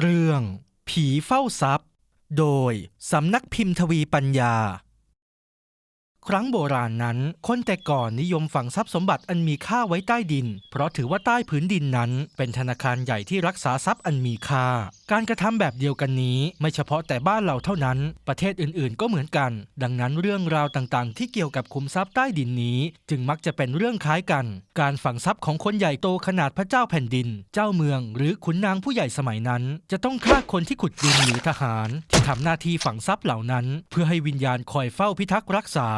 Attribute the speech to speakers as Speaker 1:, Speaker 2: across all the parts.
Speaker 1: เรื่อง ผีเฝ้าทรัพย์ โดยสำนักพิมพ์ทวีปัญญา ครั้งโบราณนั้น คนแต่ก่อนนิยมฝังทรัพย์สมบัติอันมีค่าไว้ใต้ดิน เพราะถือว่าใต้พื้นดินนั้น เป็นธนาคารใหญ่ที่รักษาทรัพย์อันมีค่า การกระทำแบบเดียวกันนี้ ไม่เฉพาะแต่บ้านเราเท่านั้น ประเทศอื่นๆ ก็เหมือนกัน ดังนั้นเรื่องราวต่างๆ ที่เกี่ยวกับคุมทรัพย์ใต้ดินนี้ จึงมักจะเป็นเรื่องคล้ายกัน การฝังทรัพย์ของคนใหญ่โตขนาดพระเจ้าแผ่นดิน เจ้าเมือง หรือขุนนางผู้ใหญ่สมัยนั้น จะต้องฆ่าคนที่ขุดดินหรือทหาร ที่ทำหน้าที่ฝังทรัพย์เหล่านั้น เพื่อให้วิญญาณคอยเฝ้าพิทักษ์รักษา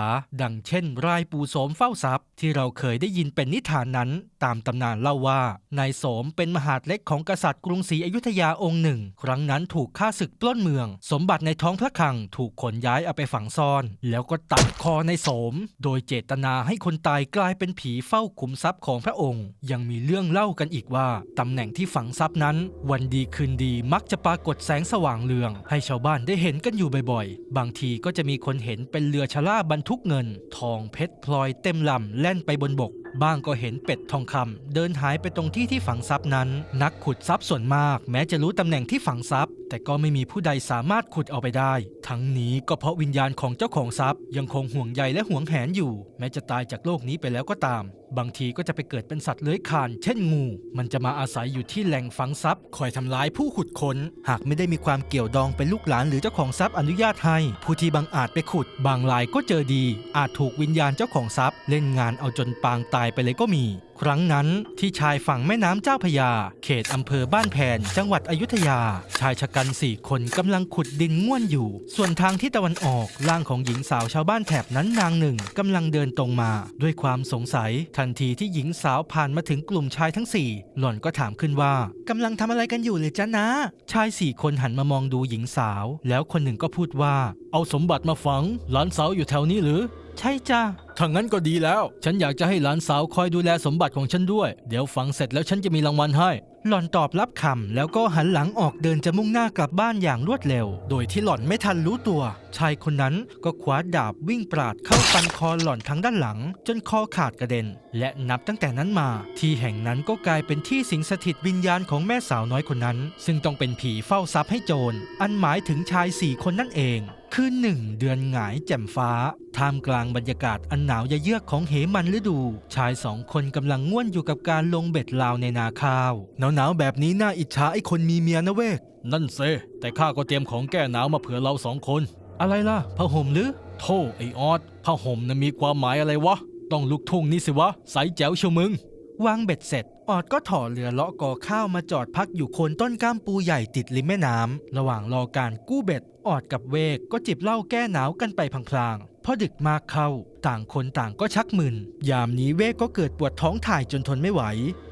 Speaker 1: ดังเช่น รายปูโสมเฝ้าทรัพย์ ที่เราเคยได้ยินเป็นนิทานนั้น ตามตำนานเล่าว่านายโสมเป็นมหาดเล็กของกษัตริย์กรุงศรีอยุธยาองค์หนึ่ง ครั้งนั้นถูกฆ่าศึกปล้นเมือง สมบัติในท้องพระคลังถูกขนย้ายเอาไปฝังซ่อน แล้วก็ตัดคอในโสม โดยเจตนาให้คนตายกลายเป็นผีเฝ้าขุมทรัพย์ของพระองค์ ยังมีเรื่องเล่ากันอีกว่าตำแหน่งที่ฝังทรัพย์นั้น วันดีคืนดีมักจะปรากฏแสงสว่างเรือง ให้ชาวบ้านได้เห็นกันอยู่บ่อยๆ บางทีก็จะมีคนเห็นเป็นเรือชะล่าบรรทุกเงิน ทองเพชรพลอยเต็มลำแล่นไปบนบก บ้างก็เห็นเป็ดทองคำเดินหายไปตรงที่ที่ฝังทรัพย์นั้น นักขุดทรัพย์ส่วนมาก แม้จะรู้ตำแหน่งที่ฝังทรัพย์ แต่ก็ไม่มีผู้ใดสามารถขุดเอาไปได้ ทั้งนี้ก็เพราะวิญญาณของเจ้าของทรัพย์ ยังคงห่วงใยและห่วงแหนอยู่ แม้จะตายจากโลกนี้ไปแล้วก็ตาม บางทีก็จะไปเกิดเป็นสัตว์เลื้อยคลาน เช่นงู มันจะมาอาศัยอยู่ที่แหล่งฝังทรัพย์ คอยทำร้ายผู้ขุดค้น หากไม่ได้มีความเกี่ยวดองเป็นลูกหลานหรือเจ้าของทรัพย์อนุญาตให้ ผู้ที่บังอาจไปขุด บางรายก็เจอดี อาจถูกวิญญาณเจ้าของทรัพย์ เล่นงานเอาจนปางตายไปเลยก็มี ครั้งนั้นที่ชายฝั่งแม่น้ำเจ้าพยา เขตอำเภอบ้านแผนจังหวัดอยุธยา ชายชะกันสี่คนกำลังขุดดินง่วนอยู่ ส่วนทางที่ตะวันออกร่างของหญิงสาวชาวบ้านแถบนั้นนางหนึ่งกำลังเดินตรงมา ด้วยความสงสัย ทันทีที่หญิงสาวผ่านมาถึงกลุ่มชายทั้งสี่หล่อนก็ถามขึ้นว่ากำลังทำอะไรกันอยู่หรือจ๊ะนะ ชายสี่คนหันมามองดูหญิงสาว แล้วคนหนึ่งก็พูดว่า เอาสมบัติมาฝังหลานสาวอยู่แถวนี้หรือ ใช่จ้ะถ้างั้นก็ดีแล้ว ฉันอยากจะให้หลานสาวคอยดูแลสมบัติของฉันด้วย เดี๋ยวฝังเสร็จแล้วฉันจะมีรางวัลให้ หล่อนตอบรับคำแล้วก็หันหลังออกเดินจะมุ่งหน้ากลับบ้านอย่างรวดเร็ว โดยที่หล่อนไม่ทันรู้ตัว ชายคนนั้นก็คว้าดาบวิ่งปราดเข้าฟันคอหล่อนทั้งด้านหลัง จนคอขาดกระเด็น และนับตั้งแต่นั้นมา ที่แห่งนั้นก็กลายเป็นที่สิงสถิตวิญญาณของแม่สาวน้อยคนนั้น ซึ่งต้องเป็นผีเฝ้าทรัพย์ให้โจร อันหมายถึงชายสี่คนนั่นเอง คืนหนึ่งเดือนหงายแจ่มฟ้าท่ามกลางบรรยากาศอันหนาวเยือกของเหมันฤดู ชายสองคนกำลังง่วนอยู่กับการลงเบ็ดลาวในนาข้าวหนาวๆแบบนี้น่าอิจฉาไอ้คนมีเมียนะเวก นั่นเซ แต่ข้าก็เตรียมของแก้หนาวมาเผื่อเราสองคน อะไรล่ะผ้าห่มหรือ โธ่ไอออดผ้าห่มน่ะมีความหมายอะไรวะ ต้องลุกทุ่งนี่สิวะ ใสแจ๋วเชียวมึง วางเบ็ดเสร็จ ออดก็ถอเรือเลาะกอข้าวมาจอดพักอยู่โคนต้นก้ามปูใหญ่ติดริมแม่น้ำระหว่างรอการกู้เบ็ด ออดกับเวกก็จิบเหล้าแก้หนาวกันไปพลางๆพอดึกมากเข้า ต่างคนต่างก็ชักมึน ยามนี้เวกก็เกิดปวดท้องถ่ายจนทนไม่ไหว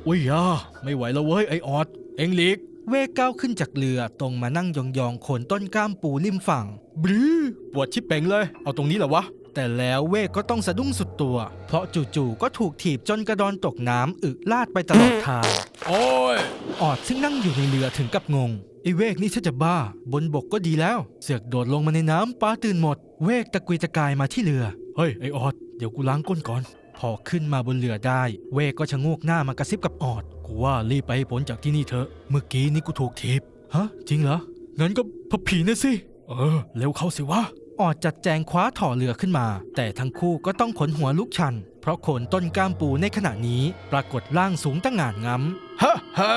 Speaker 1: อุ้ยอะไม่ไหวแล้วเว้ยไอออด เอ็งหลีกเวกก้าวขึ้นจากเรือตรงมานั่งยองๆโคนต้นก้ามปูริมฝั่งบรื้อปวดชิบเป่งเลย เอาตรงนี้เหรอวะ แต่แล้วเวกก็ต้องสะดุ้งสุดตัว เพราะจู่ๆก็ถูกถีบจนกระดอนตกน้ำอึลาดไปตลอดทาง
Speaker 2: โอ้ย
Speaker 1: ออดซึ่งนั่งอยู่ในเรือถึงกับงงไอ้เวกนี่ถ้าจะบ้า บนบกก็ดีแล้ว เสือกโดดลงมาในน้ำป้าตื่นหมด เวกตะกุยตะกายมาที่เรือ เฮ้ย ไอออด เดี๋ยวกูล้างก้นก่อน พอขึ้นมาบนเรือได้ เวกก็ชะโงกหน้ามากระซิบกับออด กูว่ารีบไปให้พ้นจากที่นี่เถอะ เมื่อกี้นี่กูถูกทีบ ฮะ จริงเหรอ งั้นก็พผีนะสิ เออ เร็วเข้าสิวะ ออดจัดแจงคว้าถ่อเรือขึ้นมา แต่ทั้งคู่ก็ต้องขนหัวลุกชัน เพราะโคนต้นก้ามปูในขณะนี้ปรากฏร่างสูงตั้งงานงำ
Speaker 2: ฮ่าฮ่า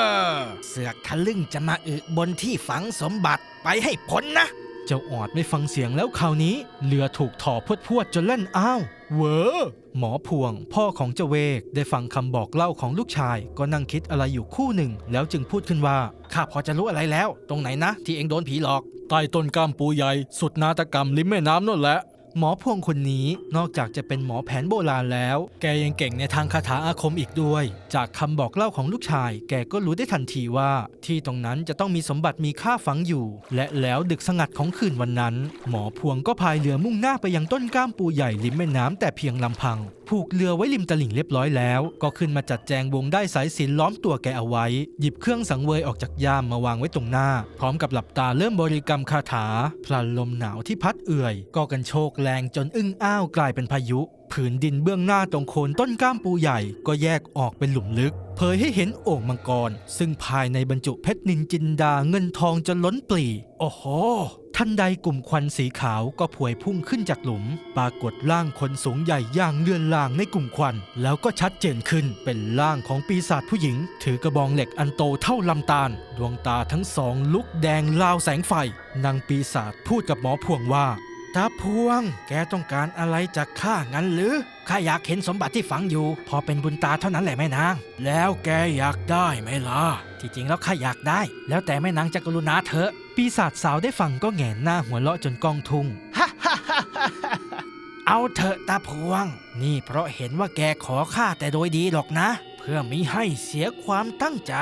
Speaker 3: เสือกทะลึ่งจะมาอึบนที่ฝังสมบัติไปให้พ้นนะ
Speaker 1: เจ้าออดไม่ฟังเสียงแล้วคราวนี้เรือถูกถอพวดพวดๆจนเล่นอ้าว เวอหมอพวง พ่อของเจเวก ได้ฟังคำบอกเล่าของลูกชาย ก็นั่งคิดอะไรอยู่คู่หนึ่ง แล้วจึงพูดขึ้นว่า
Speaker 3: ข้าพอจะรู้อะไรแล้ว ตรงไหนนะ ที่เองโดนผีหลอก
Speaker 1: ใต้ต้นกามปูใหญ่ สุดนาตกรรมริมแม่น้ำนั่นแหละ หมอพวงคนนี้นอกจากจะเป็นหมอแผนโบราณแล้ว แกยังเก่งในทางคาถาอาคมอีกด้วย จากคำบอกเล่าของลูกชาย แกก็รู้ได้ทันทีว่า ที่ตรงนั้นจะต้องมีสมบัติมีค่าฝังอยู่ และแล้วดึกสงัดของคืนวันนั้น หมอพวงก็พายเรือมุ่งหน้าไปยังต้นก้ามปูใหญ่ริมแม่น้ำแต่เพียงลำพัง ผูกเรือไว้ริมตลิ่งเรียบร้อยแล้ว ก็ขึ้นมาจัดแจงวงได้สายสินล้อมตัวแกเอาไว้ หยิบเครื่องสังเวยออกจากย่ามมาวางไว้ตรงหน้า พร้อมกับหลับตาเริ่มบริกรรมคาถาพลันลมหนาวที่พัดเอื่อย ก็กันโชกแรงจนอึ้งอ้าวกลายเป็นพายุ ผืนดินเบื้องหน้าตรงโคนต้นก้ามปูใหญ่ก็แยกออกเป็นหลุมลึก เผยให้เห็นโอ่งมังกร ซึ่งภายในบรรจุเพชรนินจินดาเงินทองจะล้นปลีโอ้โหทันใดกลุ่มควันสีขาวก็พวยพุ่งขึ้นจากหลุม ปรากฏร่างคนสูงใหญ่ย่างเลือนลางในกลุ่มควัน แล้วก็ชัดเจนขึ้นเป็นร่างของปีศาจผู้หญิง ถือกระบองเหล็กอันโตเท่าลำตาล ดวงตาทั้งสองลุกแดงลาวแสงไฟนางปีศาจพูดกับหมอพวงว่า
Speaker 3: ตาพวง แกต้องการอะไรจากข้างั้นหรือ ข้าอยากเห็นสมบัติที่ฝังอยู่ พอเป็นบุญตาเท่านั้นแหละแม่นาง แล้วแกอยากได้ไหมล่ะ ที่จริงแล้วข้าอยากได้ แล้วแต่แม่นางจะกรุณาเถอะ
Speaker 1: ปีศาจสาวได้ฟังก็แหงนหน้าหัวเราะจนกองทุ่ง
Speaker 3: เอาเถอะตาพวง นี่เพราะเห็นว่าแกขอข้าแต่โดยดีหรอกนะ เพื่อมิให้เสียความตั้งใจ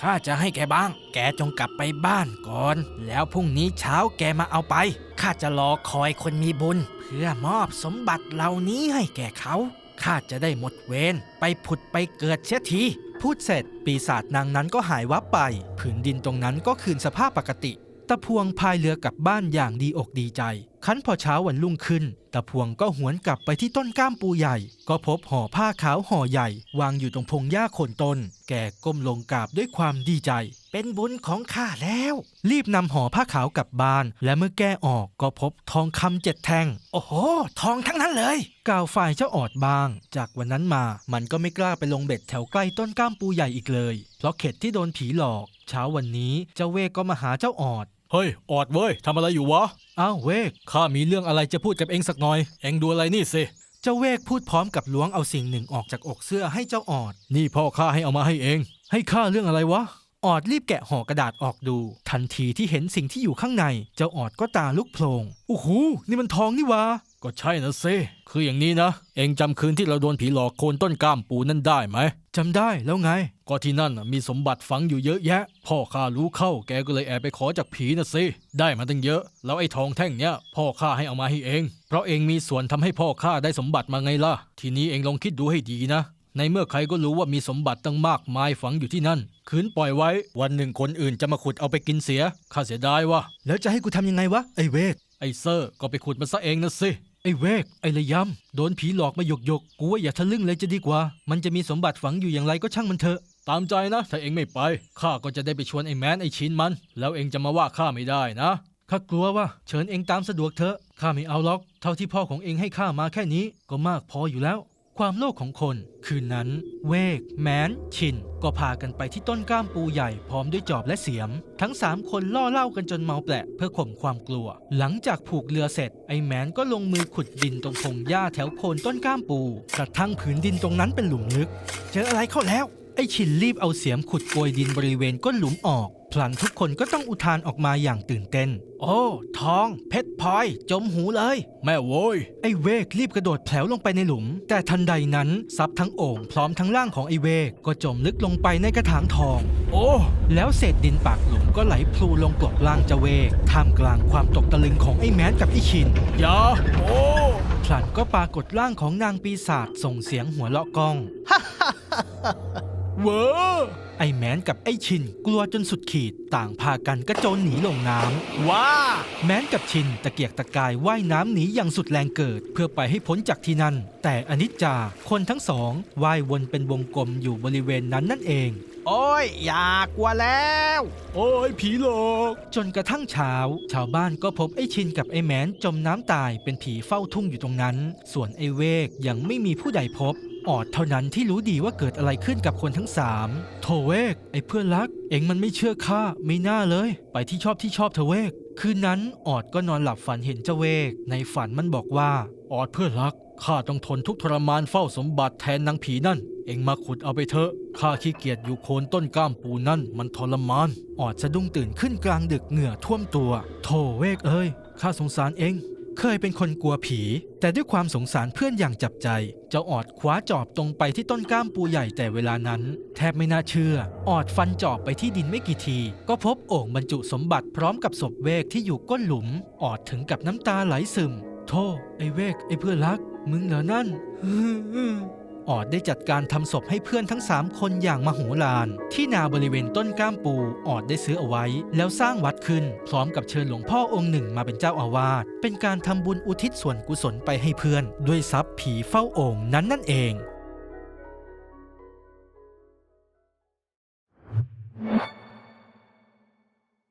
Speaker 3: ข้าจะให้แกบ้าง แกจงกลับไปบ้านก่อน แล้วพรุ่งนี้เช้าแกมาเอาไป ข้าจะรอคอยคนมีบุญ เพื่อมอบสมบัติเหล่านี้ให้แก่เขาข้าจะได้หมดเวรไปผุดไปเกิดเสียที
Speaker 1: พูดเสร็จ ปีศาจนางนั้นก็หายวับไป ผืนดินตรงนั้นก็คืนสภาพปกติ ตะพวงพายเรือกลับบ้านอย่างดีอกดีใจ คันพอเช้าวันรุ่งขึ้น ตะพวงก็หวนกลับไปที่ต้นก้ามปูใหญ่ ก็พบห่อผ้าขาวห่อใหญ่ วางอยู่ตรงพงหญ้าโคนต้น แกก้มลงกราบด้วยความดีใจ
Speaker 3: เป็นบุญของข้าแล้ว
Speaker 1: รีบนำห่อผ้าขาวกลับบ้าน และเมื่อแก้ออกก็พบทองคำเจ็ดแท่ง
Speaker 3: โอ้โห ทองทั้งนั้นเลย
Speaker 1: กล่าวฝ่ายเจ้าออดบ้าง จากวันนั้นมา มันก็ไม่กล้าไปลงเบ็ดแถวใกล้ต้นก้ามปูใหญ่อีกเลย เพราะเข็ดที่โดนผีหลอก เช้าวันนี้เจ้าเวกก็มาหาเจ้าออด
Speaker 2: เฮ้ย ออดเว้ยทำอะไรอยู่วะ
Speaker 1: อ้าวเวก
Speaker 2: ข้ามีเรื่องอะไรจะพูดกับเองสักหน่อย เองดูอะไรนี่สิ
Speaker 1: เจ้าเวกพูดพร้อมกับล้วงเอาสิ่งหนึ่งออกจากอกเสื้อให้เจ้าออด
Speaker 2: นี่พ่อข้าให้เอามาให้เอง ให้ข้าเรื่องอะไรวะ
Speaker 1: ออดรีบแกะห่อกระดาษออกดู ทันทีที่เห็นสิ่งที่อยู่ข้างใน เจ้าออดก็ตาลุกโพลงโอ้โห นี่มันทองนี่วะ
Speaker 2: ก็ใช่นะเซคืออย่างนี้นะ เองจำคืนที่เราโดนผีหลอกโคนต้นกล้ามปูนั่นได้ไหม
Speaker 1: จำได้แล้วไง
Speaker 2: ก็ที่นั่นน่ะมีสมบัติฝังอยู่เยอะแยะ พ่อข้ารู้เข้าแกก็เลยแอบไปขอจากผีนะสิ ได้มาตั้งเยอะ แล้วไอ้ทองแท่งเนี้ยพ่อข้าให้เอามาให้เอง เพราะเองมีส่วนทำให้พ่อข้าได้สมบัติมาไงล่ะ ทีนี้เองลองคิดดูให้ดีนะ ในเมื่อใครก็รู้ว่ามีสมบัติตั้งมากมายฝังอยู่ที่นั่น คืนปล่อยไว้ วันหนึ่งคนอื่นจะมาขุดเอาไปกินเสีย ข้าเสียดายว่ะ
Speaker 1: แล้วจะให้กูทำยังไงวะไอ้เวก
Speaker 2: ไอ้เซอร์ก็ไปขุดมันซะเองนะสิ
Speaker 1: ไอ้เวก ไอ้ระยำ โดนผีหลอกมาหยกหยกกูว่าอย่าทะลึ่งเลยจะดีกว่า มันจะมีสมบัติฝังอยู่อย่างไรก็ช่างมันเถอะ
Speaker 2: ตามใจนะ ถ้าเองไม่ไป ข้าก็จะได้ไปชวนไอ้แมนไอ้ชินมัน แล้วเองจะมาว่าข้าไม่ได้นะ
Speaker 1: ข้ากลัวว่าเชิญเองตามสะดวกเถอะ ข้าไม่เอาล็อก เท่าที่พ่อของเองให้ข้ามาแค่นี้ ก็มากพออยู่แล้ว ความโลภของคน คืนนั้น เวก แมนชิน ก็พากันไปที่ต้นก้ามปูใหญ่พร้อมด้วยจอบและเสียม ทั้งสามคนล่อเล่ากันจนเมาแปละเพื่อข่มความกลัว หลังจากผูกเรือเสร็จ ไอ้แมนก็ลงมือขุดดินตรงพงหญ้าแถวโคนต้นก้ามปู กระทั่งผืนดินตรงนั้นเป็นหลุมลึก
Speaker 3: เจออะไรเข้าแล้ว
Speaker 1: อ้ชินรีบเอาเสียมขุดโกยดินบริเวณก้นหลุมออก พลันทุกคนก็ต้องอุทานออกมาอย่างตื่นเต้น
Speaker 3: โอ้ ทอง เพชรพลอย จมหูเลย
Speaker 2: แม่โว้ย
Speaker 1: ไอ้เวกรีบกระโดดแผลวลงไปในหลุม แต่ทันใดนั้นซับทั้งโอ่งพร้อมทั้งร่างของไอ้เวกก็จมลึกลงไปในกระถางทอง
Speaker 2: โอ้
Speaker 1: แล้วเศษดินปากหลุมก็ไหลพลูลงกลบร่างเจาเวกท่ามกลางความตกตะลึงของไอ้แมนกับไอ้ชิน
Speaker 2: อยาโอ้
Speaker 1: พลันก็ปรากฏร่างของนางปีศาจส่งเสียงหัวเราะก้อง
Speaker 2: เวอ
Speaker 1: ไอ้แมนกับไอ้ชินกลัวจนสุดขีดต่างพากันกระโจนหนีลงน้ำ
Speaker 2: ว้า
Speaker 1: แม้นกับชินตะเกียกตะกายว่ายน้ำหนีอย่างสุดแรงเกิด เพื่อไปให้พ้นจากที่นั่น แต่อนิจจาคนทั้งสองว่ายวนเป็นวงกลมอยู่บริเวณนั้นนั่นเอง
Speaker 3: โอ้ย อย่ากลัวแล้ว
Speaker 2: โอ้ยผีหลอก
Speaker 1: จนกระทั่งเช้า ชาวบ้านก็พบไอ้ชินกับไอ้แมนจมน้ำตายเป็นผีเฝ้าทุ่งอยู่ตรงนั้น ส่วนไอ้เวกยังไม่มีผู้ใดพบ ออดเท่านั้นที่รู้ดีว่าเกิดอะไรขึ้นกับคนทั้งสามโถเวก ไอ้เพื่อนรัก เอ็งมันไม่เชื่อข้าไม่น่าเลย ไปที่ชอบที่ชอบเถอะเวก คืนนั้นออดก็นอนหลับฝันเห็นเจ้าเวก ในฝันมันบอกว่า
Speaker 2: ออดเพื่อนรักข้าต้องทนทุกข์ทรมานเฝ้าสมบัติแทนนางผีนั่นเอ็งมาขุดเอาไปเถอะ ข้าขี้เกียจอยู่โคนต้นก้ามปูนั่นมันทรมาน
Speaker 1: ออดสะดุ้งตื่นขึ้นกลางดึกเหงื่อท่วมตัวโธ่เวกเอ้ย ข้าสงสารเอง เคยเป็นคนกลัวผี แต่ด้วยความสงสารเพื่อนอย่างจับใจ เจ้าออดคว้าจอบตรงไปที่ต้นก้ามปูใหญ่แต่เวลานั้น แทบไม่น่าเชื่อ ออดฟันจอบไปที่ดินไม่กี่ที ก็พบโอ่งบรรจุสมบัติพร้อมกับศพเวกที่อยู่ก้นหลุม ออดถึงกับน้ำตาไหลซึม โธ่ไอ้เวกไอ้เพื่อนรัก มึงเหรอนั่น ออดได้จัดการทำศพให้เพื่อนทั้ง 3 คนอย่างมโหฬารที่นาบริเวณต้นก้ามปูออดได้ซื้อเอาไว้ แล้วสร้างวัดขึ้น พร้อมกับเชิญหลวงพ่อองค์หนึ่งมาเป็นเจ้าอาวาสเป็นการทำบุญอุทิศส่วนกุศลไปให้เพื่อน ด้วยทรัพย์ผีเฝ้าโอ่งนั้นนั่นเอง